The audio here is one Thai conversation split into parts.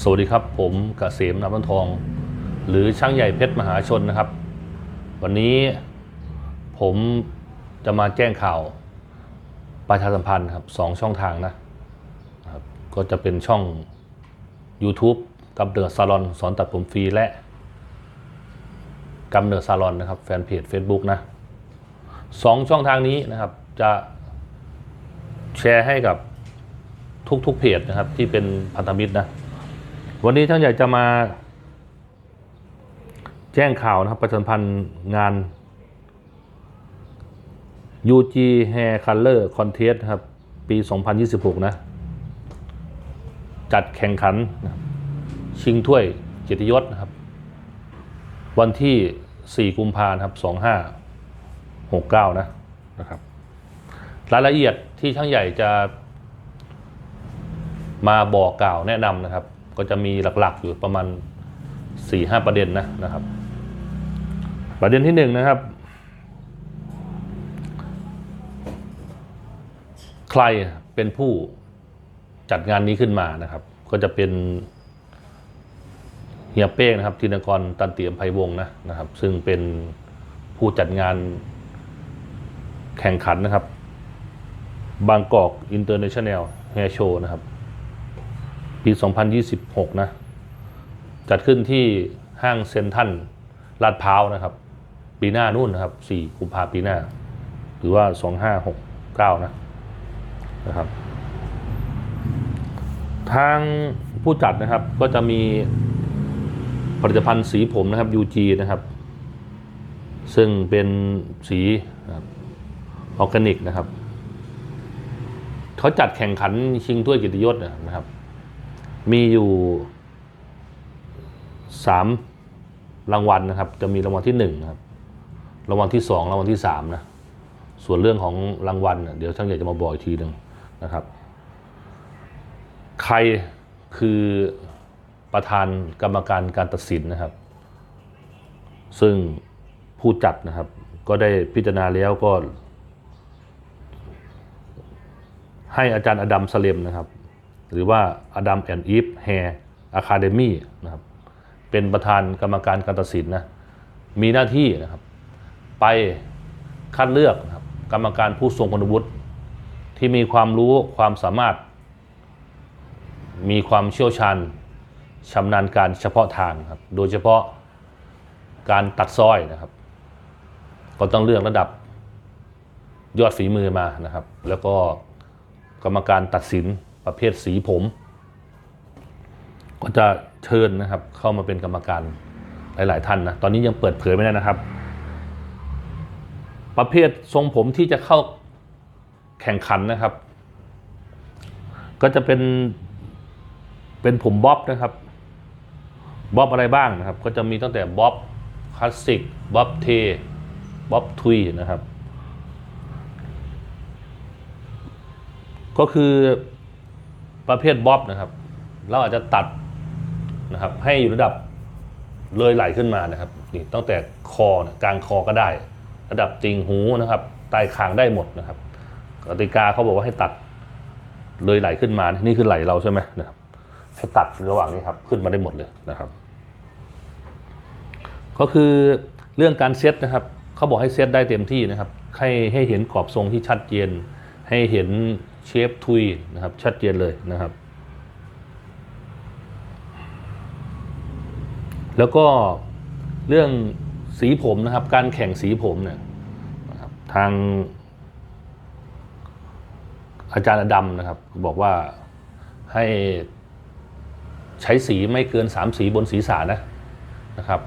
สวัสดีครับ ผมกเกษมนำนทอง หรือช่างใหญ่เพชรมหาชนนะครับ วันนี้ผมจะมาแจ้งข่าว ประชาสัมพันธ์ครับสองช่องทางนะนะครับ ก็จะเป็นช่อง YouTube กำเนิดซาลอนสอนตัดผมฟรีและกำเนิดซาลอนนะครับ แฟนเพจ Facebook นะสองช่องทางนี้นะครับจะแชร์ให้กับทุกๆเพจนะครับที่เป็นพันธมิตรนะ วันนี้ท่านอยากจะมา แจ้งข่าวนะครับ ประชาสัมพันธ์งาน UG Hair Color Contest ครับ ปี 2026 นะ จัดแข่งขัน ชิงถ้วยเกียรติยศนะครับ วันที่ 4 กุมภาพันธ์ครับ 2569 นะนะครับ รายละเอียดที่ช่างใหญ่จะมาบอกกล่าวแนะนำนะครับ ก็จะมีหลักๆอยู่ประมาณ4ี่ห้าประเด็นนะนะครับ ประเด็นที่หนึ่งนะครับ ใครเป็นผู้จัดงานนี้ขึ้นมานะครับ ก็จะเป็นเฮียเป้งนะครับธินกรตันเตียมไพวงนะนะครับ ซึ่งเป็นผู้จัดงานแข่งขันนะครับบางกอกอินเตอร์เนชั่นแนลแฮร์โชว์นะครับ ปี 2026 นะ จัดขึ้นที่ห้างเซ็นทัลลาดพร้าวนะครับ ปีหน้านู่นนะครับ 4 กุมภาพันธ์ปีหน้า หรือว่า 2569 นะนะครับ ทางผู้จัดนะครับก็จะมีผลิตภัณฑ์สีผมนะครับ UG นะครับ ซึ่งเป็นสีออร์แกนิกนะครับ เขาจัดแข่งขันชิงถ้วยกียรติยศนะครับ มีอยู่สามรางวัลนะครับ จะมีรางวัลที่หนึ่งครับ รางวัลที่สองรางวัลที่สามนะ ส่วนเรื่องของรางวัลเดี๋ยวช่างใหญ่จะมาบอกอีกทีหนึ่งนะครับ ใครคือประธานกรรมการการตัดสินนะครับ ซึ่งผู้จัดนะครับ ก็ได้พิจารณาแล้วก็ ให้อาจารย์อดัมสเลมนะครับ หรือว่าอดัมแอนด์อีฟแฮร์อะคาเดมี่นะครับเป็นประธานกรรมการการตัดสินนะมีหน้าที่นะครับ ไปคัดเลือกนะครับกรรมการผู้ทรงคุณวุฒิที่มีความรู้ความสามารถ มีความเชี่ยวชาญชำนาญการเฉพาะทางครับ โดยเฉพาะการตัดสร้อยนะครับ ก็ต้องเลือกระดับยอดฝีมือมานะครับ แล้วก็กรรมการตัดสิน ประเภทสีผม ก็จะเชิญนะครับ เข้ามาเป็นกรรมการหลาย ๆ ท่านนะ ตอนนี้ยังเปิดเผยไม่ได้นะครับ ประเภททรงผมที่จะเข้าแข่งขันนะครับ ก็จะเป็นเป็นผมบ๊อบนะครับบ๊อบอะไรบ้างนะครับ ก็จะมีตั้งแต่บ๊อบคลาสสิกบ๊อบเทบ๊อบทุยนะครับ ก็คือ ประเภทบ๊อบนะครับ เราอาจจะตัดนะครับ ให้อยู่ระดับเลยไหลขึ้นมานะครับนี่ตั้งแต่คอนะกลางคอก็ได้ ระดับติงหูนะครับใต้คางได้หมดนะครับกติกาเขาบอกว่าให้ตัดเลยไหลขึ้นมานี่คือไหลเราใช่ไหมนะครับให้ตัดระหว่างนี้ครับขึ้นมาได้หมดเลยนะครับ ก็คือเรื่องการเซตนะครับเขาบอกให้เซตได้เต็มที่นะครับ ให้ให้เห็นกรอบทรงที่ชัดเจนให้เห็น เชฟทุยนะครับ ชัดเจนเลยนะครับ แล้วก็เรื่องสีผมนะครับ การแข่งสีผมเนี่ยทาง อาจารย์อดำนะครับ บอกว่าให้ใช้สีไม่เกิน 3 สีบนศีรษะนะนะครับ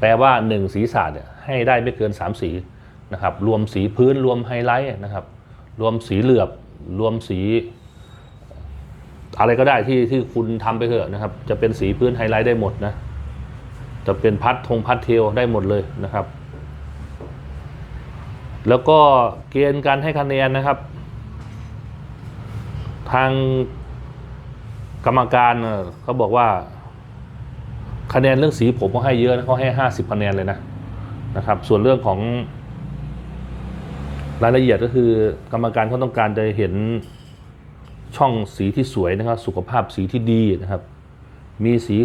แปลว่า 1 ศีรษะเนี่ยให้ได้ไม่เกิน 3 สีนะครับ รวมสีพื้นรวมไฮไลท์นะครับ รวมสีเหลือบ รวมสี อะไรก็ได้ที่ที่คุณทำไปเถอะนะครับ จะเป็นสีพื้นไฮไลท์ได้หมดนะ จะเป็นพัดธงพัดเทลได้หมดเลยนะครับ แล้วก็เกณฑ์การให้คะแนนนะครับ ทางกรรมการเอ่อเขาบอกว่า คะแนนเรื่องสีผมเขาให้เยอะนะเขาให้ห้าสิบคะแนนเลยนะนะครับ ส่วนเรื่องของ รายละเอียดก็คือกรรมการเขาต้องการจะเห็นช่องสีที่สวยนะครับ สุขภาพสีที่ดีนะครับ มีสี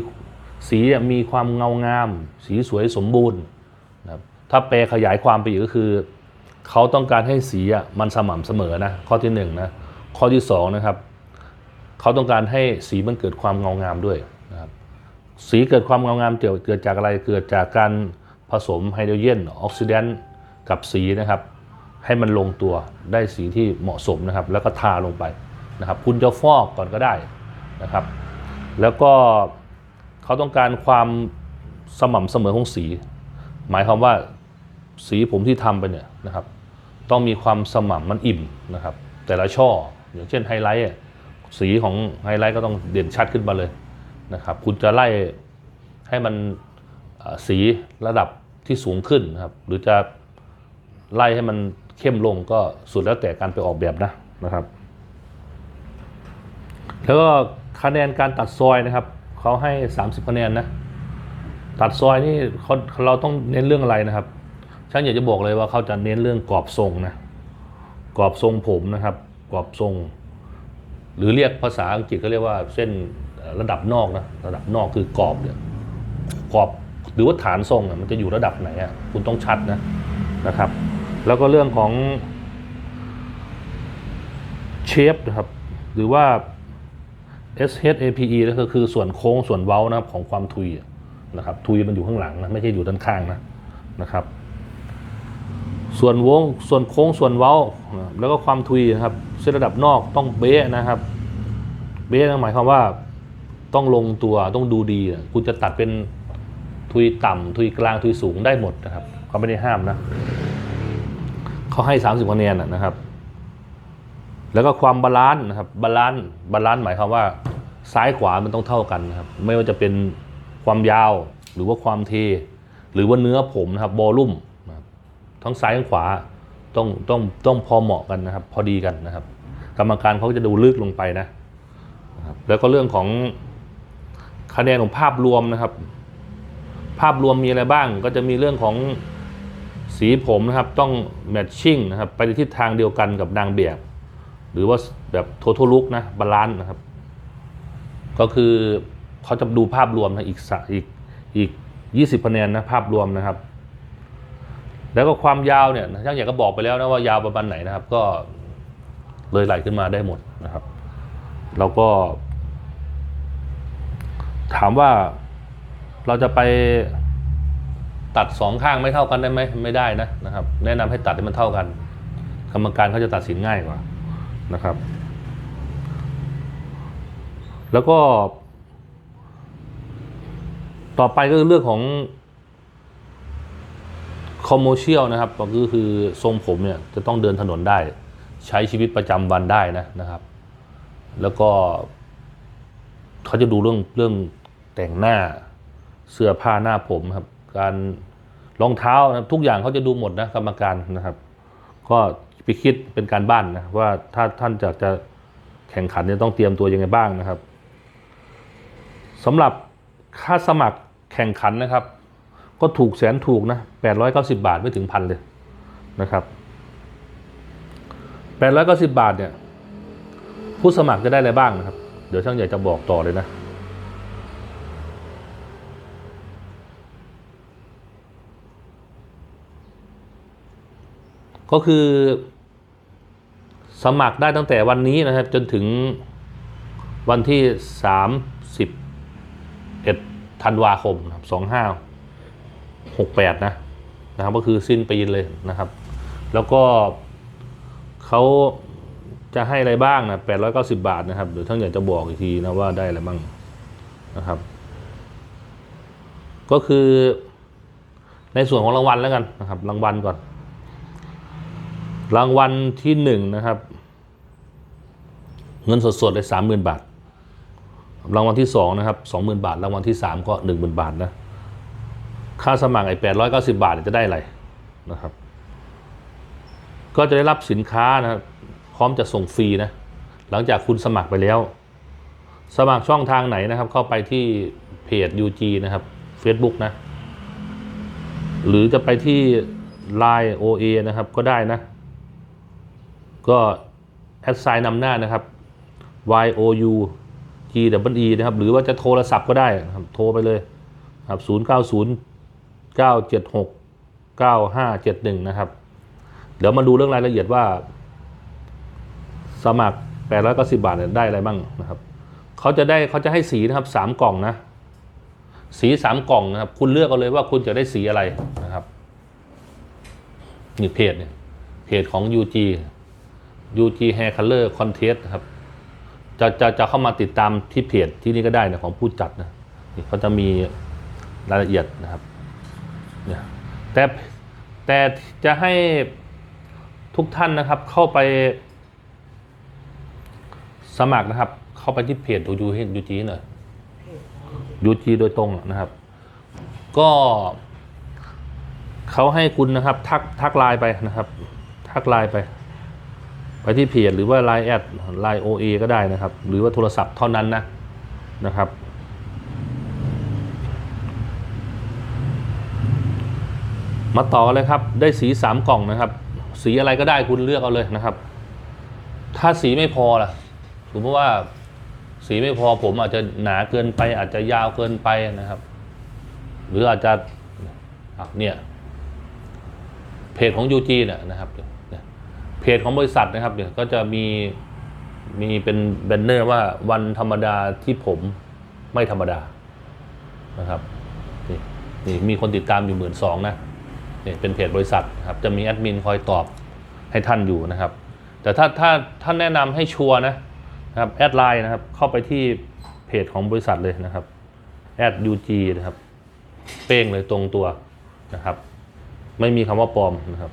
สีมีความเงางาม สีสวยสมบูรณ์นะครับถ้าแปลขยายความไปอีกก็คือเขาต้องการให้สีมันสม่ำเสมอนะข้อที่หนึ่งนะข้อที่สองนะครับเขาต้องการให้สีมันเกิดความเงางามด้วยนะครับสีเกิดความเงางามเกิดเกิดจากอะไรเกิดจากการผสมไฮโดรเจนออกซิแดนต์กับสีนะครับ ให้มันลงตัวได้สีที่เหมาะสมนะครับ แล้วก็ทาลงไปนะครับ คุณจะฟอกก่อนก็ได้นะครับ แล้วก็เขาต้องการความสม่ำเสมอของสี หมายความว่าสีผมที่ทำไปเนี่ยนะครับ ต้องมีความสม่ำมันอิ่มนะครับ แต่ละช่ออย่างเช่นไฮไลท์สีของไฮไลท์ก็ต้องเด่นชัดขึ้นมาเลยนะครับ คุณจะไล่ให้มันสีระดับที่สูงขึ้นนะครับ หรือจะไล่ให้มัน เข้มลงก็สุดแล้วแต่การไปออกแบบนะนะครับ แล้วก็คะแนนการตัดซอยนะครับเขาให้ 30 คะแนนนะตัดซอยนี่เขาเราต้องเน้นเรื่องอะไรนะครับช่างอยากจะบอกเลยว่าเขาจะเน้นเรื่องกรอบทรงนะกรอบทรงผมนะครับ กรอบทรง หรือเรียกภาษาอังกฤษเขาเรียกว่าเส้นระดับนอกนะระดับนอกคือกรอบเนี่ยกรอบหรือว่าฐานทรงอะมันจะอยู่ระดับไหนอะคุณต้องชัดนะนะครับ แล้วก็เรื่องของเชฟนะครับ หรือว่า SHAPE ก็คือคือส่วนโค้งส่วนเว้านะครับของความทุยนะครับทุยมันอยู่ข้างหลังนะไม่ใช่อยู่ด้านข้างนะนะครับ ส่วนวงส่วนโค้งส่วนเว้า แล้วก็ความทุยนะครับเส้นระดับนอกต้องเบ๊ะนะครับ เบ๊ะนั่นหมายความว่าต้องลงตัวต้องดูดีคุณจะตัดเป็นทุยต่ำทุยกลางทุยสูงได้หมดนะครับเขาไม่ได้ห้ามนะ เขาให้ 30คะแนนนะครับ แล้วก็ความบาลานซ์นะครับบาลานซ์บาลานซ์หมายความว่าซ้ายขวามันต้องเท่ากันนะครับ ไม่ว่าจะเป็นความยาวหรือว่าความเท หรือว่าเนื้อผมนะครับบอลลุ่มนะครับทั้งซ้ายทั้งขวาต้องต้องต้องพอเหมาะกันนะครับ พอดีกันนะครับ กรรมการเขาจะดูลึกลงไปนะแล้วก็เรื่องของคะแนนของภาพรวมนะครับ ภาพรวมมีอะไรบ้าง ก็จะมีเรื่องของ สีผมนะครับต้องแมทชิ่งนะครับไปในทิศทางเดียวกันกับนางแบบ หรือว่าแบบโทท l ลุกนะบาลานซ์นะครับ ก็คือเขาจะดูภาพรวมนะอีกสะอีกอีก20คะแนนนะภาพรวมนะครับ แล้วก็ความยาวเนี่ยช่างใหญ่ก็บอกไปแล้วนะว่ายาวประมาณไหนนะครับ ก็เลยไหลขึ้นมาได้หมดนะครับ แล้วก็ ถามว่าเราจะไป ตัดสองข้างไม่เท่ากันได้ไหมไม่ได้นะนะครับ แนะนำให้ตัดให้มันเท่ากัน กรรมการเขาจะตัดสินง่ายกว่านะครับ แล้วก็ ต่อไปก็คือเรื่องของคอมเมอร์เชียลนะครับก็คือคือทรงผมเนี่ยจะต้องเดินถนนได้ ใช้ชีวิตประจำวันได้นะนะครับ แล้วก็เขาจะดูเรื่องเรื่องแต่งหน้าเสื้อผ้าหน้าผมครับ การรองเท้านะทุกอย่างเขาจะดูหมดนะกรรมการนะครับ ก็ไปคิดเป็นการบ้านนะว่าถ้าท่านจะจะแข่งขันเนี่ยต้องเตรียมตัวยังไงบ้างนะครับสำหรับค่าสมัครแข่งขันนะครับ ก็ถูกแสนถูกนะ890 บาทไม่ถึงพันเลยนะครับ890 บาทเนี่ยผู้สมัครจะได้อะไรบ้างนะครับ เดี๋ยวช่างใหญ่จะบอกต่อเลยนะ ก็คือสมัครได้ตั้งแต่วันนี้นะครับ จนถึงวันที่ 31ธันวาคมนะครับ2568 นะนะครับ ก็คือสิ้นปีเลยนะครับ แล้วก็เขาจะให้อะไรบ้างนะ890 บาทนะครับเดี๋ยวท่านอยากจะบอกอีกทีนะว่าได้อะไรบ้างนะครับ ก็คือในส่วนของรางวัลแล้วกันนะครับ รางวัลก่อน รางวัลที่หนึ่งนะครับ เงินสดๆเลยสามหมื่นบาท รางวัลที่สองนะครับสองหมื่นบาท รางวัลที่สามก็หนึ่งหมื่นบาทนะ ค่าสมัครไอ้แปดร้อยเก้าสิบาทจะได้อะไรนะครับ ก็จะได้รับสินค้านะครับพร้อมจะส่งฟรีนะ หลังจากคุณสมัครไปแล้ว สมัครช่องทางไหนนะครับ เข้าไปที่เพจ UG นะครับ Facebook นะ หรือจะไปที่ Line OA นะครับก็ได้นะ ก็แอดไซน์นำหน้านะครับ Y O U G W E นะครับหรือว่าจะโทรศัพท์ก็ได้ครับโทรไปเลยครับ0 9 0 9 7 6 9 5 7 1 นะครับ เดี๋ยวมาดูเรื่องรายละเอียดว่า สมัคร890บาทเนี่ยได้อะไรบ้างนะครับเขาจะได้เขาจะให้สีนะครับสามกล่องนะสีสามกล่องนะครับ คุณเลือกเอาเลยว่าคุณจะได้สีอะไรนะครับนี่เพจเนี่ยเพจของ UG UG Hair Color Contest นะครับจะจะจะเข้ามาติดตามที่เพจที่นี่ก็ได้นะของผู้จัดนะนี่เขาจะมีรายละเอียดนะครับเนี่ยแต่แต่จะให้ทุกท่านนะครับเข้าไปสมัครนะครับ เข้าไปที่เพจของยูยูจีหน่อยยูจีโดยตรงนะครับ ก็เขาให้คุณนะครับ ทักทักไลน์ไปนะครับ ทักไลน์ไป ไปที่เพจหรือว่า Line แอด Line OA ก็ได้นะครับ หรือว่าโทรศัพท์เท่านั้นนะนะครับ มาต่อเลยครับ ได้สีสามกล่องนะครับ สีอะไรก็ได้คุณเลือกเอาเลยนะครับ ถ้าสีไม่พอล่ะสมมติว่าสีไม่พอผมอาจจะหนาเกินไป อาจจะยาวเกินไปนะครับ หรืออาจจะเนี่ยเพจของ UG เนี่ยนะครับ เพจของบริษัทนะครับเนี่ยก็จะมีมีเป็นแบนเนอร์ว่าวันธรรมดาที่ผมไม่ธรรมดานะครับนี่นี่มีคนติดตามอยู่หมื่นสองนะนี่เป็นเพจบริษัทครับจะมีแอดมินคอยตอบให้ท่านอยู่นะครับ แต่ถ้าถ้าท่านแนะนำให้ชัวร์นะนะครับแอดไลน์นะครับเข้าไปที่เพจของบริษัทเลยนะครับแอด UG นะครับ เป้งเลยตรงตัวนะครับ ไม่มีคำว่าปลอมนะครับ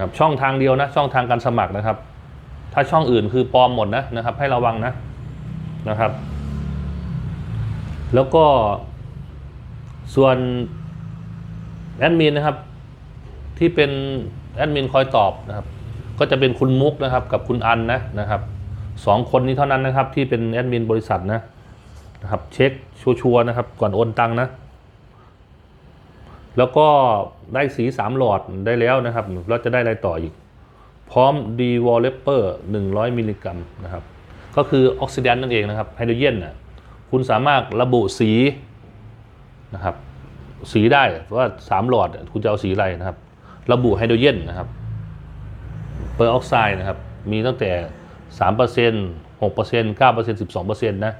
ครับช่องทางเดียวนะ ช่องทางการสมัครนะครับ ถ้าช่องอื่นคือปลอมหมดนะนะครับ ให้ระวังนะนะครับ แล้วก็ส่วนแอดมินนะครับ ที่เป็นแอดมินคอยตอบนะครับ ก็จะเป็นคุณมุกนะครับ กับคุณอันนะนะครับสองคนนี้เท่านั้นนะครับ ที่เป็นแอดมินบริษัทนะนะครับ เช็คชัวร์นะครับ ก่อนโอนตังค์นะ แล้วก็ได้สีสามหลอดได้แล้วนะครับเราจะได้อะไรต่ออีก พร้อมดีวอลเลปเปอร์100 มิลลิกรัมนะครับ ก็คือออกซิแดนต์นั่นเองนะครับไฮโดรเจนน่ะคุณสามารถระบุสีนะครับสีได้ว่าสามหลอดคุณจะเอาสีอะไรนะครับ ระบุไฮโดรเจนนะครับเปอร์ออกไซด์นะครับ มีตั้งแต่ 3% 6% 9% 12%นะ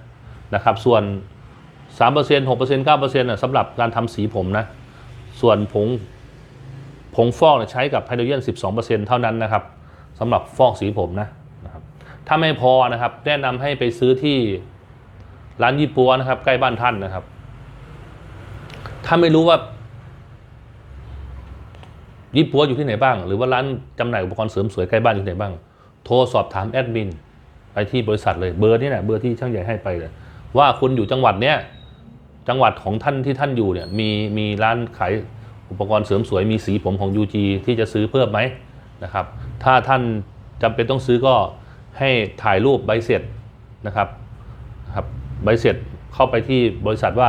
นะครับ ส่วน 3% 6% 9%นะสำหรับการทำสีผมนะ ส่วนผงผงฟอกใช้กับไฮโดรเจน 12%เท่านั้นนะครับสำหรับฟอกสีผมนะนะครับถ้าไม่พอนะครับ แนะนำให้ไปซื้อที่ร้านยี่ปัวนะครับ ใกล้บ้านท่านนะครับ ถ้าไม่รู้ว่า ยี่ปัวอยู่ที่ไหนบ้าง หรือว่าร้านจำหน่ายอุปกรณ์เสริมสวยใกล้บ้านอยู่ที่ไหนบ้าง โทรสอบถามแอดมินไปที่บริษัทเลยเบอร์นี่แหละเบอร์ที่ช่างใหญ่ให้ไปเลยว่าคุณอยู่จังหวัดเนี้ย จังหวัดของท่านที่ท่านอยู่เนี่ยมีมีร้านขายอุปกรณ์เสริมสวยมีสีผมของ UG ที่จะซื้อเพิ่มไหมนะครับ ถ้าท่านจำเป็นต้องซื้อก็ให้ถ่ายรูปใบเสร็จนะครับครับใบเสร็จเข้าไปที่บริษัทว่า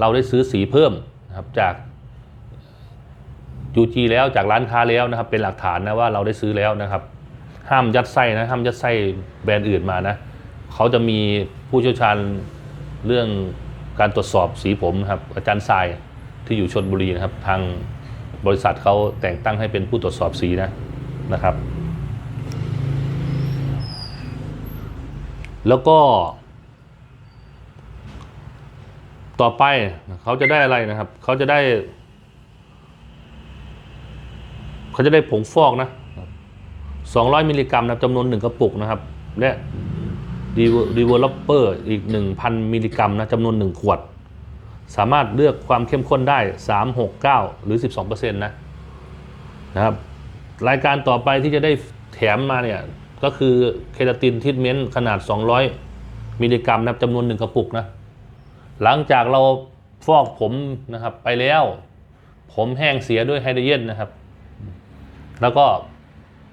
เราได้ซื้อสีเพิ่มนะครับจาก UG แล้วจากร้านค้าแล้วนะครับ เป็นหลักฐานนะว่าเราได้ซื้อแล้วนะครับ ห้ามยัดไส้นะห้ามยัดไส้แบรนด์อื่นมานะเขาจะมีผู้เชี่ยวชาญเรื่อง การตรวจสอบสีผมครับอาจารย์ทรายที่อยู่ชนบุรีนะครับ ทางบริษัทเขาแต่งตั้งให้เป็นผู้ตรวจสอบสีนะนะครับ แล้วก็ ต่อไปเขาจะได้อะไรนะครับ เขาจะได้ เขาจะได้ผงฟอกนะ200 มิลลิกรัมนะครับจำนวน1กระปุกนะครับ และ ดีเวลลอปเปอร์อีก 1,000 มิลลิกรัมนะจำนวน 1 ขวด สามารถเลือกความเข้มข้นได้ 3 6 9 หรือ 12%นะนะครับรายการต่อไปที่จะได้แถมมาเนี่ย ก็คือเคราตินทิทเมนต์ขนาด 200 มิลลิกรัมนะจำนวน 1 กระปุกนะ หลังจากเราฟอกผมนะครับไปแล้ว ผมแห้งเสียด้วยไฮโดรเจนนะครับ แล้วก็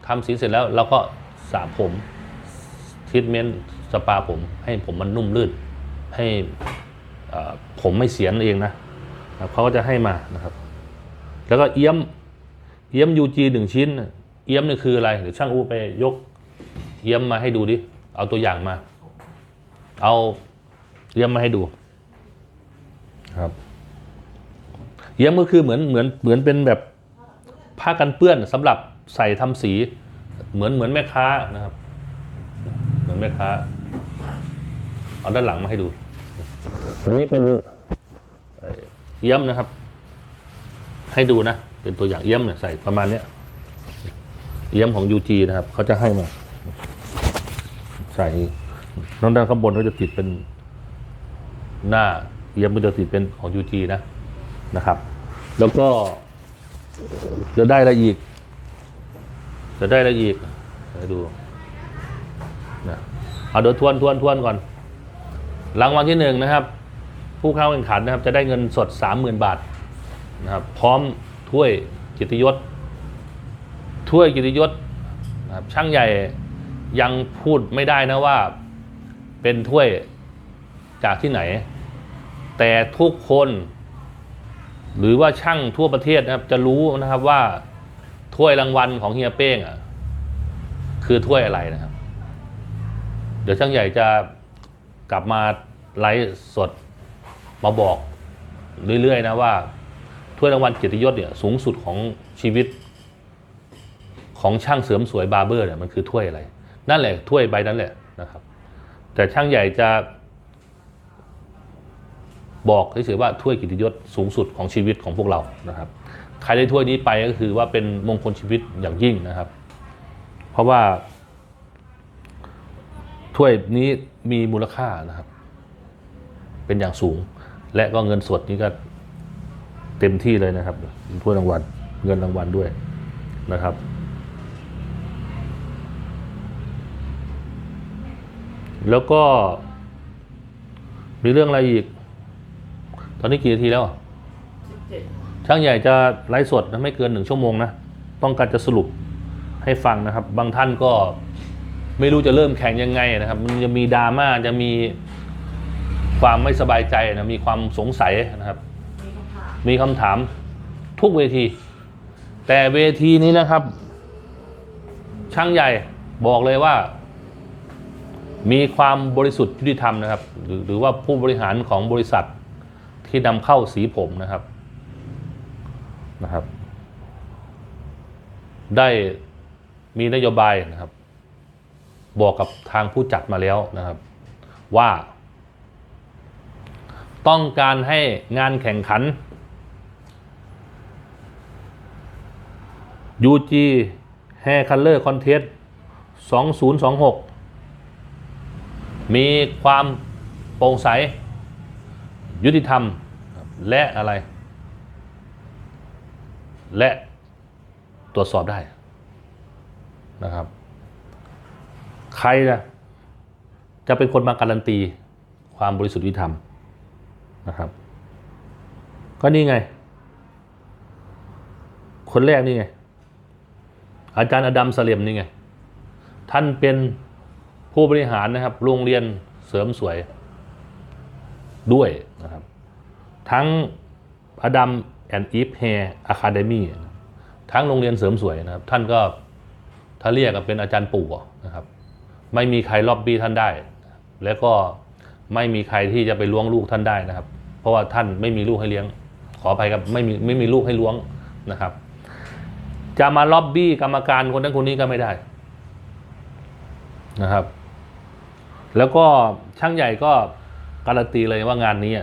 ทำสีเสร็จแล้วเราก็สระผมทรีทเมนต์ สปาผม ให้ผมมันนุ่มลื่น ให้ผมไม่เสียนเองนะเขาก็จะให้มานะครับ แล้วก็เอี้ยมเอี้ยม UG หนึ่งชิ้น เอี้ยมนี่คืออะไรเดี๋ยวช่างอู้ไปยก เอี้ยมมาให้ดูดิ เอาตัวอย่างมา เอาเยี่ยมมาให้ดูครับเยี่ยมก็คือเหมือนเหมือนเหมือนเป็นแบบผ้ากันเปื้อนสำหรับใส่ทำสี เหมือนเหมือนแม่ค้านะครับ เหมือนแม่ค้า เอาด้านหลังมาให้ดู อันนี้เป็นเอ่อเยี่ยมนะครับ ให้ดูนะ เป็นตัวอย่างเยี่ยมเนี่ยใส่ประมาณเนี้ยเยี่ยมของ UG นะครับ เขาจะให้มา ใส่น้องด้านข้างบนก็จะติดเป็นหน้าเยี่ยมก็จะติดเป็นของ UG นะนะครับ แล้วก็จะได้อะไรอีก จะได้อะไรอีกให้ดูนะเอาเดี๋ยวทวนทวนทวนก่อน รางวัลที่หนึ่งนะครับ ผู้เข้าแข่งขันนะครับ จะได้เงินสดสามหมื่นบาทนะครับ พร้อมถ้วยกิตยศถ้วยกิตยศนะครับช่างใหญ่ยังพูดไม่ได้นะว่าเป็นถ้วยจากที่ไหน แต่ทุกคน หรือว่าช่างทั่วประเทศนะครับ จะรู้นะครับว่าถ้วยรางวัลของเฮียเป้งอะคือถ้วยอะไรนะครับ เดี๋ยวช่างใหญ่จะ กลับมาไลฟ์สดมาบอกเรื่อยๆนะว่าถ้วยรางวัลเกียรติยศเนี่ยสูงสุดของชีวิต ของช่างเสริมสวยบาร์เบอร์เนี่ยมันคือถ้วยอะไร นั่นแหละถ้วยใบนั้นแหละนะครับ แต่ช่างใหญ่จะ บอกเฉยๆว่าถ้วยกิติยศสูงสุดของชีวิตของพวกเรานะครับใครได้ถ้วยนี้ไปก็คือว่าเป็นมงคลชีวิตอย่างยิ่งนะครับ เพราะว่า ถ้วยนี้มีมูลค่านะครับ เป็นอย่างสูง และก็เงินสดนี้ก็เต็มที่เลยนะครับถ้วยรางวัลเงินรางวัลด้วยนะครับ แล้วก็ มีเรื่องอะไรอีก ตอนนี้กี่นาทีแล้วอะช่างใหญ่จะไลฟ์สดนะไม่เกินหนึ่งชั่วโมงนะ ต้องการจะสรุปให้ฟังนะครับ บางท่านก็ ไม่รู้จะเริ่มแข่งยังไงนะครับ มันจะมีดราม่าจะมีความไม่สบายใจนะมีความสงสัยนะครับ มีคำถามทุกเวที แต่เวทีนี้นะครับ ช่างใหญ่บอกเลยว่า มีความบริสุทธิ์ยุติธรรมนะครับ หรือหรือว่าผู้บริหารของบริษัทที่นำเข้าสีผมนะครับนะครับ ได้มีนโยบายนะครับ บอกกับทางผู้จัดมาแล้วนะครับ ว่า ต้องการให้งานแข่งขัน UG Hair Color Contest 2026 มีความโปร่งใส ยุติธรรม และอะไร และตรวจสอบได้นะครับ ใครนะจะเป็นคนมาการันตีความบริสุทธิ์ยุติธรรมนะครับ ก็นี่ไง คนแรกนี่ไง อาจารย์อดัมสเลียมนี่ไง ท่านเป็นผู้บริหารนะครับ โรงเรียนเสริมสวยด้วยนะครับ ทั้งอดัมแอนด์อีฟแฮร์อะคาเดมี่ทั้งโรงเรียนเสริมสวยนะครับ ท่านก็ถ้าเรียกกันเป็นอาจารย์ปู่นะครับ ไม่มีใครล็อบบี้ท่านได้ แล้วก็ไม่มีใครที่จะไปล้วงลูกท่านได้นะครับ เพราะว่าท่านไม่มีลูกให้เลี้ยง ขออภัยครับไม่มีไม่มีลูกให้ล้วงนะครับ จะมาล็อบบี้กรรมการคนนั้นคนนี้ก็ไม่ได้นะครับ แล้วก็ช่างใหญ่ก็การันตีเลยว่างานนี้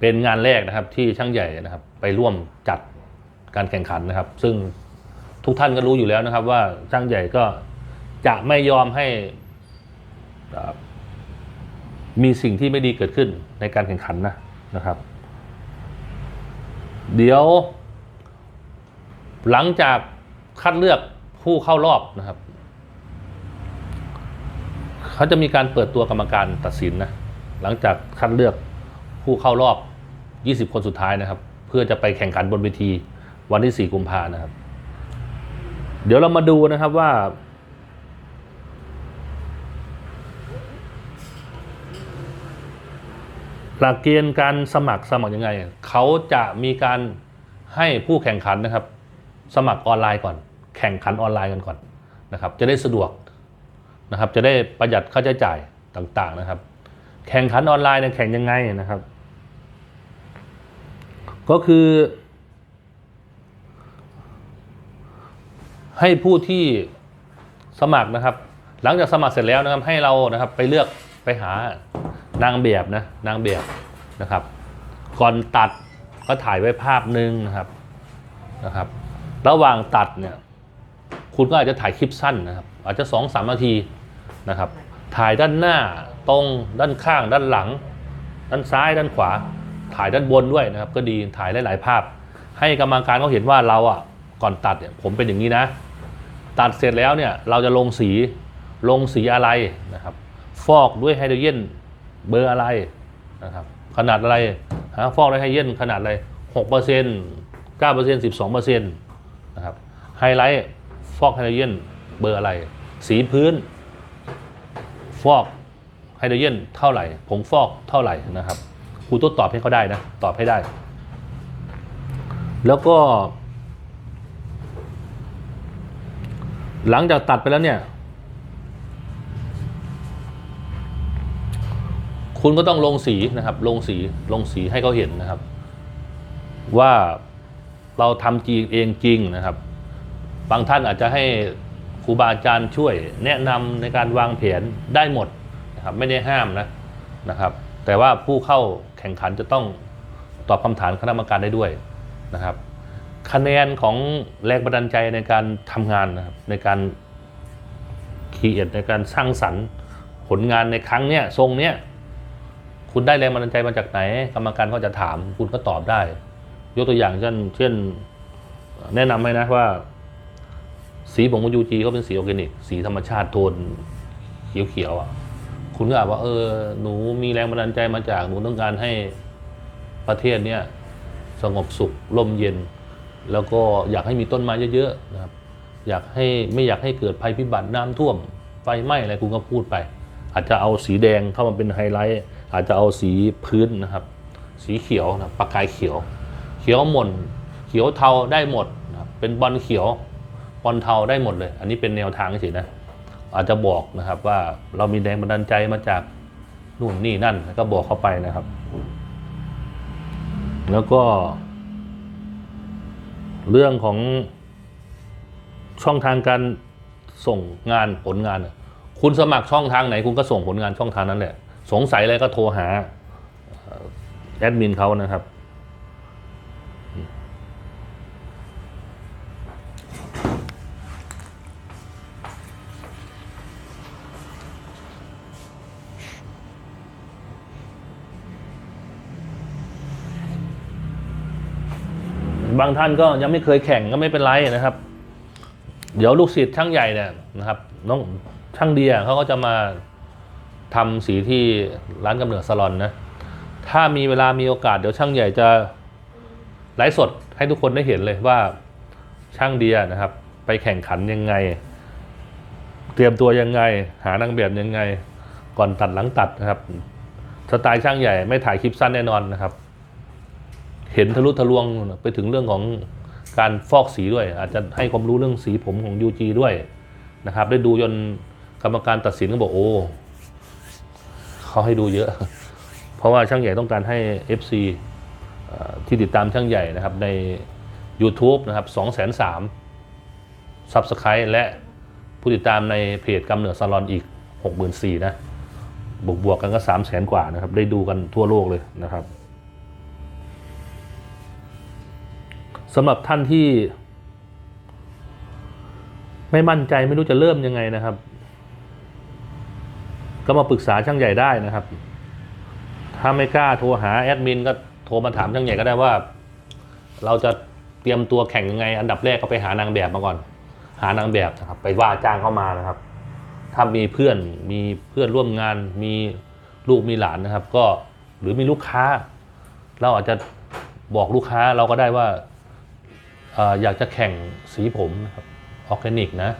เป็นงานแรกนะครับที่ช่างใหญ่นะครับ ไปร่วมจัดการแข่งขันนะครับ ซึ่งทุกท่านก็รู้อยู่แล้วนะครับ ว่าช่างใหญ่ก็ จะไม่ยอมให้มีสิ่งที่ไม่ดีเกิดขึ้นในการแข่งขันนะนะครับ เดี๋ยว หลังจากคัดเลือกผู้เข้ารอบนะครับ เขาจะมีการเปิดตัวกรรมการตัดสินนะหลังจากคัดเลือกผู้เข้ารอบ 20 คนสุดท้ายนะครับ เพื่อจะไปแข่งขันบนเวทีวันที่ 4 กุมภานะครับ เดี๋ยวเรามาดูนะครับว่า หลักเกณฑ์การสมัครสมัครยังไง เขาจะมีการให้ผู้แข่งขันนะครับ สมัครออนไลน์ก่อน แข่งขันออนไลน์กันก่อนนะครับ จะได้สะดวกนะครับ จะได้ประหยัดค่าใช้จ่ายต่างๆนะครับ แข่งขันออนไลน์เนี่ยแข่งยังไงนะครับ ก็คือ ให้ผู้ที่สมัครนะครับ หลังจากสมัครเสร็จแล้วนะครับ ให้เรานะครับไปเลือกไปหา นางแบบนะนางแบบนะครับ ก่อนตัดก็ถ่ายไว้ภาพหนึ่งนะครับนะครับ ระหว่างตัดเนี่ยคุณก็อาจจะถ่ายคลิปสั้นนะครับ อาจจะสองสามนาทีนะครับ ถ่ายด้านหน้าตรงด้านข้าง ด้านหลัง ด้านซ้ายด้านขวา ถ่ายด้านบนด้วยนะครับ ก็ดีถ่ายหลายๆภาพ ให้กรรมการเขาเห็นว่าเราอะก่อนตัดเนี่ยผมเป็นอย่างนี้นะ ตัดเสร็จแล้วเนี่ยเราจะลงสีลงสีอะไรนะครับ ฟอกด้วยไฮโดรเจน เบอร์อะไรนะครับขนาดอะไรฮะฟอกด้วยไฮโดรเจนขนาดอะไรหกเปอร์เซ็นต์เก้าเปอร์เซ็นต์สิบสองเปอร์เซ็นต์นะครับไฮไลท์ฟอกไฮโดรเจนเบอร์อะไร สีพื้น ฟอกไฮโดรเจนเท่าไหร่ผงฟอกเท่าไหร่นะครับครูต้องตอบให้เขาได้นะ ตอบให้ได้ แล้วก็ หลังจากตัดไปแล้วเนี่ย คุณก็ต้องลงสีนะครับ ลงสีลงสีให้เขาเห็นนะครับ ว่าเราทำจริงเองจริงนะครับ บางท่านอาจจะให้ครูบาอาจารย์ช่วยแนะนำในการวางแผนได้หมดนะครับไม่ได้ห้ามนะนะครับ แต่ว่าผู้เข้าแข่งขันจะต้องตอบคำถามคณะกรรมการได้ด้วยนะครับ คะแนนของแรงบันดาลใจในการทำงานนะครับในการคีเอทในการสร้างสรรค์ผลงานในครั้งเนี้ยทรงเนี้ย คุณได้แรงบันดาลใจมาจากไหน กรรมการก็จะถาม คุณก็ตอบได้ ยกตัวอย่างเช่น เช่น แนะนำให้นะว่า สีผงยูจีเขาเป็นสีออร์แกนิก สีธรรมชาติโทนเขียวๆอะ คุณก็อาจว่า เออ หนูมีแรงบันดาลใจมาจาก หนูต้องการให้ประเทศเนี้ยสงบสุขลมเย็น แล้วก็อยากให้มีต้นไม้เยอะๆนะครับ อยากให้ไม่อยากให้เกิดภัยพิบัติน้ำท่วม ไฟไหม้อะไรคุณก็พูดไป อาจจะเอาสีแดงเข้ามาเป็นไฮไลท์ อาจจะเอาสีพื้นนะครับ สีเขียวนะประกายเขียว เขียวหม่นเขียวเทาได้หมดนะเป็นบอลเขียวบอลเทาได้หมดเลย อันนี้เป็นแนวทางเฉยนะอาจจะบอกนะครับว่าเรามีแรงบันดาลใจมาจากนู่นนี่นั่นก็บอกเข้าไปนะครับ แล้วก็ เรื่องของช่องทางการส่งงานผลงาน คุณสมัครช่องทางไหน คุณก็ส่งผลงานช่องทางนั้นแหละ สงสัยอะไรก็โทรหาแอดมินเขานะครับ บางท่านก็ยังไม่เคยแข่งก็ไม่เป็นไรนะครับ เดี๋ยวลูกศิษย์ช่างใหญ่เนี่ยนะครับ น้องช่างเดียเขาก็จะมา ทำสีที่ร้านกำเนิดสลอนนะ ถ้ามีเวลามีโอกาสเดี๋ยวช่างใหญ่จะไลฟ์สดให้ทุกคนได้เห็นเลยว่าช่างเดียนะครับ ไปแข่งขันยังไง เตรียมตัวยังไง หานางแบบยังไง ก่อนตัดหลังตัดนะครับสไตล์ช่างใหญ่ไม่ถ่ายคลิปสั้นแน่นอนนะครับ เห็นทะลุทะลวงไปถึงเรื่องของการฟอกสีด้วย อาจจะให้ความรู้เรื่องสีผมของ UG ด้วยนะครับ ได้ดูจนกรรมการตัดสินก็บอกโอ้ เขาให้ดูเยอะ เพราะว่าช่างใหญ่ต้องการให้ FC เอ่อที่ติดตามช่างใหญ่นะครับใน YouTube นะครับ2 3 0 0 0 Subscribe และผู้ติดตามในเพจกำเนิดซาลอนอีก 64,000นะบวกบวกๆกันก็ 3 0 0 0 0 0 กว่านะครับ ได้ดูกันทั่วโลกเลยนะครับสำหรับท่านที่ ไม่มั่นใจไม่รู้จะเริ่มยังไงนะครับ ก็มาปรึกษาช่างใหญ่ได้นะครับ ถ้าไม่กล้าโทรหาแอดมินก็โทรมาถามช่างใหญ่ก็ได้ว่า เราจะเตรียมตัวแข่งยังไง อันดับแรกก็ไปหานางแบบมาก่อน หานางแบบนะครับ ไปว่าจ้างเข้ามานะครับ ถ้ามีเพื่อนมีเพื่อนร่วมงานมีลูกมีหลานนะครับ ก็หรือมีลูกค้า เราอาจจะบอกลูกค้าเราก็ได้ว่าเอ่ออยากจะแข่งสีผมนะครับออร์แกนิกนะ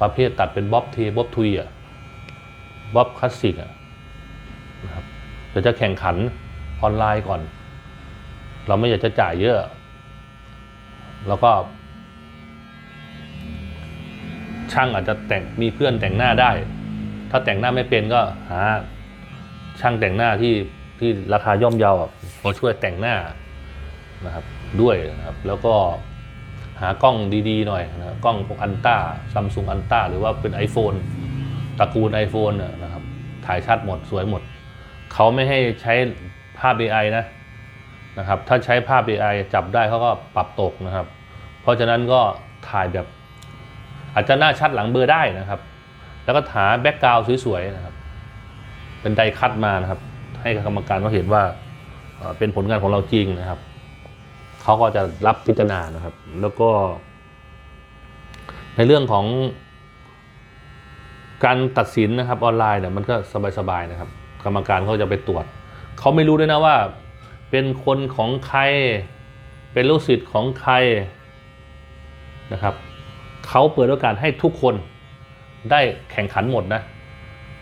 ประเภทตัดเป็นบ๊อบเทบ๊อบทุยอะ บ๊อบคลาสสิกนะครับเดี๋ยวจะแข่งขันออนไลน์ก่อน เราไม่อยากจะจ่ายเยอะ แล้วก็ ช่างอาจจะแต่งมีเพื่อนแต่งหน้าได้ ถ้าแต่งหน้าไม่เป็นก็หาช่างแต่งหน้าที่ที่ราคาย่อมเยามาช่วยแต่งหน้านะครับด้วยนะครับ แล้วก็หากล้องดีๆหน่อยนะกล้องพวกอันต้าซัมซุงอันต้าหรือว่าเป็น iPhone ตระกูล iPhone น่ะนะครับถ่ายชัดหมดสวยหมด เขาไม่ให้ใช้ภาพ AI นะนะครับ ถ้าใช้ภาพ AI จับได้เขาก็ปรับตกนะครับ เพราะฉะนั้นก็ถ่ายแบบ อาจจะหน้าชัดหลังเบลอร์ได้นะครับ แล้วก็หาแบ็กกราวด์สวยๆนะครับ เป็นไดคัดมานะครับ ให้กรรมการเขาเห็นว่าเป็นผลงานของเราจริงนะครับ เขาก็จะรับพิจารณานะครับ แล้วก็ ในเรื่องของ การตัดสินนะครับออนไลน์เนี่ยมันก็สบายๆนะครับ กรรมการเขาจะไปตรวจ เขาไม่รู้ด้วยนะว่า เป็นคนของใคร เป็นลูกศิษย์ของใครนะครับเขาเปิดโอกาสให้ทุกคนได้แข่งขันหมดนะ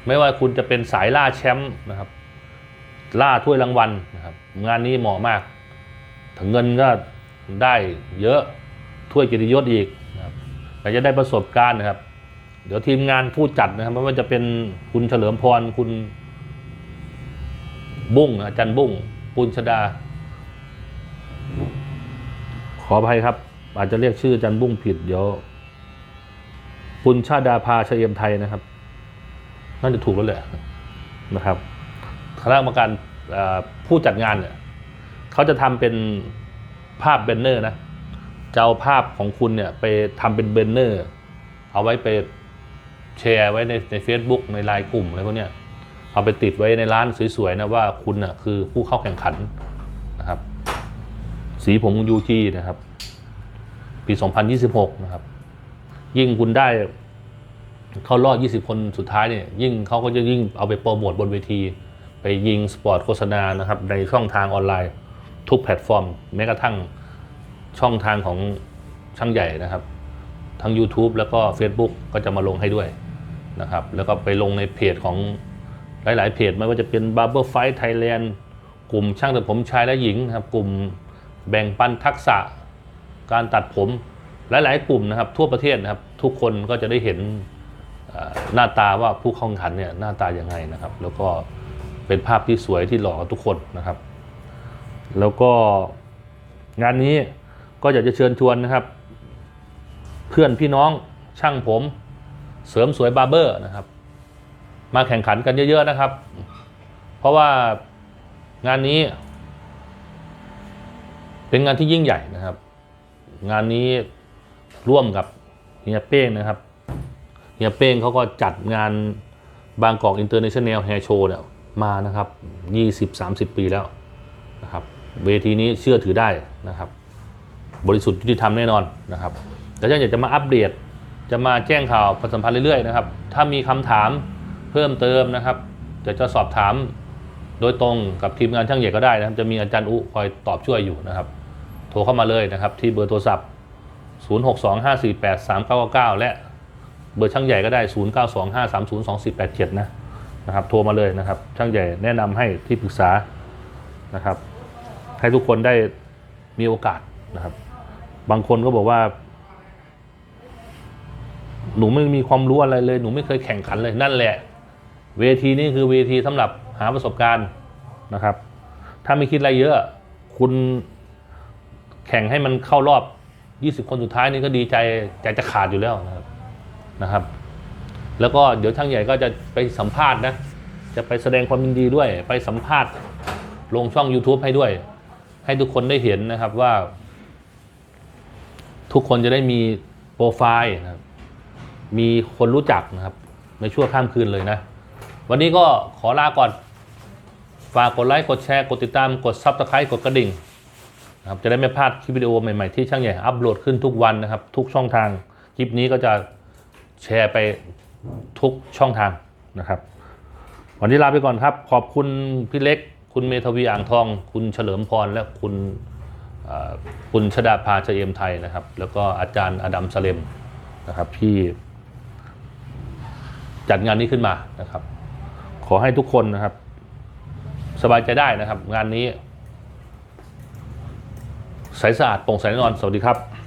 ไม่ว่าคุณจะเป็นสายล่าแชมป์นะครับล่าถ้วยรางวัลนะครับงานนี้เหมาะมาก ถึงเงินก็ได้เยอะถ้วยกียรติยศอีกนะครับแต่จะได้ประสบการณ์นะครับ เดี๋ยวทีมงานผู้จัดนะครับไม่ว่าจะเป็นคุณเฉลิมพรคุณบุ้งอาจารย์บุ้งปุญชดา ขออภัยครับ อาจจะเรียกชื่ออาจารย์บุ้งผิดเดี๋ยวปุญชาดาภาเฉยมไทยนะครับน่าจะถูกแล้วแหละนะครับคณะกรรมการผู้จัดงานเนี่ยเขาจะทำเป็นภาพแบนเนอร์นะจะเอาภาพของคุณเนี่ยไปทำเป็นแบนเนอร์ เอาไว้ไป แชร์ไว้ในใน Facebook ในไลน์กลุ่มอะไรพวกเนี้ยเอาไปติดไว้ในร้านสวยๆนะว่าคุณน่ะคือผู้เข้าแข่งขันนะครับ สีผมยูจีนะครับ ปี 2026 นะครับ ยิ่งคุณได้เข้ารอบ 20 คนสุดท้ายเนี่ยยิ่งเขาก็จะยิ่งเอาไปโปรโมทบนเวที ไปยิงสปอร์ตโฆษณานะครับ ในช่องทางออนไลน์ ทุกแพลตฟอร์ม แม้กระทั่งช่องทางของช่างใหญ่นะครับ ทั้ง YouTube แล้วก็ Facebook ก็จะมาลงให้ด้วย นะครับแล้วก็ไปลงในเพจของหลาย ๆ เพจไม่ว่าจะเป็น Barber Fight Thailand กลุ่มช่างตัดผมชายและหญิงนะครับกลุ่มแบ่งปันทักษะการตัดผมหลาย ๆ กลุ่มนะครับทั่วประเทศนะครับทุกคนก็จะได้เห็นหน้าตาว่าผู้เข้าแข่งขันเนี่ยหน้าตายังไงนะครับ แล้วก็เป็นภาพที่สวยที่หล่อทุกคนนะครับ แล้วก็งานนี้ก็อยากจะเชิญชวนนะครับ เพื่อนพี่น้องช่างผม เสริมสวยบาร์เบอร์นะครับ มาแข่งขันกันเยอะๆนะครับ เพราะว่างานนี้ เป็นงานที่ยิ่งใหญ่นะครับ งานนี้ร่วมกับเฮียเป้งนะครับเฮียเป้งเขาก็จัดงานบางกอกอินเตอร์เนชั่นแนลแฮร์โชว์เนี่ยมานะครับ 20-30 ปีแล้วนะครับ เวทีนี้เชื่อถือได้นะครับ บริสุทธิ์ยุติธรรมแน่นอนนะครับ แต่ถ้าอยากจะมาอัปเดต จะมาแจ้งข่าวประสัมพันธ์เรื่อยๆนะครับ ถ้ามีคำถามเพิ่มเติมนะครับจะจะสอบถามโดยตรงกับทีมงานช่างใหญ่ก็ได้นะครับ จะมีอาจารย์อุคอยตอบช่วยอยู่นะครับ โทรเข้ามาเลยนะครับ ที่เบอร์โทรศัพท์ 0625483999 และเบอร์ช่างใหญ่ก็ได้ 0925302487 นะนะครับ โทรมาเลยนะครับ ช่างใหญ่แนะนำให้ที่ปรึกษานะครับ ให้ทุกคนได้มีโอกาสนะครับ บางคนก็บอกว่า หนูไม่มีความรู้อะไรเลย หนูไม่เคยแข่งขันเลยนั่นแหละ เวทีนี้คือเวทีสำหรับหาประสบการณ์นะครับ ถ้าไม่คิดอะไรเยอะ คุณแข่งให้มันเข้ารอบ 20 คนสุดท้ายนี่ก็ดีใจใจจะขาดอยู่แล้วนะครับนะครับ แล้วก็เดี๋ยวช่างใหญ่ก็จะไปสัมภาษณ์นะ จะไปแสดงความยินดีด้วย ไปสัมภาษณ์ลงช่อง YouTube ให้ด้วย ให้ทุกคนได้เห็นนะครับว่า ทุกคนจะได้มีโปรไฟล์นะครับ มีคนรู้จักนะครับ ในชั่วข้ามคืนเลยนะ วันนี้ก็ขอลาก่อน ฝากกดไลค์ กดแชร์ กดติดตาม กดซับสไครต์กดกระดิ่งนะครับจะได้ไม่พลาดคลิปวิดีโอใหม่ ๆ ที่ช่างใหญ่อัปโหลดขึ้นทุกวันนะครับ ทุกช่องทาง คลิปนี้ก็จะแชร์ไปทุกช่องทางนะครับ วันนี้ลาไปก่อนครับ ขอบคุณพี่เล็ก คุณเมทวีอ่างทอง คุณเฉลิมพร และคุณคุณชดาภาเฉเอมไทยนะครับ แล้วก็อาจารย์อดัมสเลมนะครับที่ จัดงานนี้ขึ้นมานะครับ ขอให้ทุกคนนะครับ สบายใจได้นะครับ งานนี้ใสสะอาดโปร่งใสแน่นอน สวัสดีครับ